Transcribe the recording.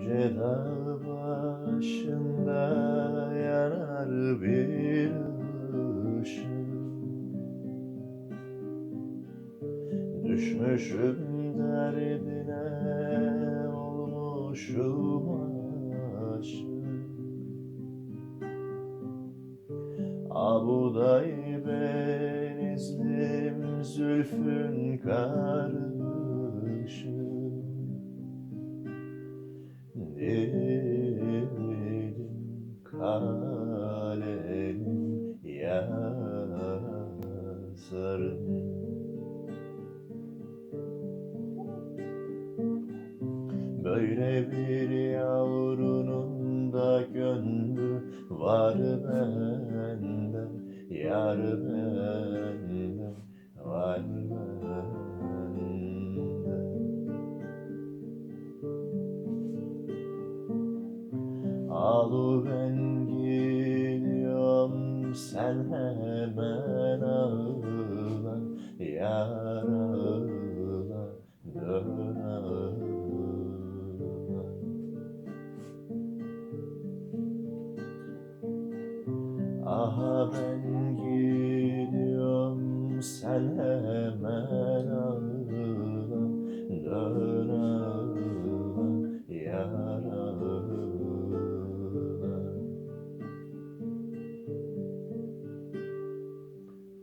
Yüce dağ başında yanar bir ışık. Düşmüşüm derdine olmuşum aşık. Abuday benizlim zülfün karışık kalem yazarım Böyle bir yavrunun da gönlü var bende Yar bende var bende Alı ben gidiyorum sen hemen ağla Yar ağla dön ağla Aha ben gidiyorum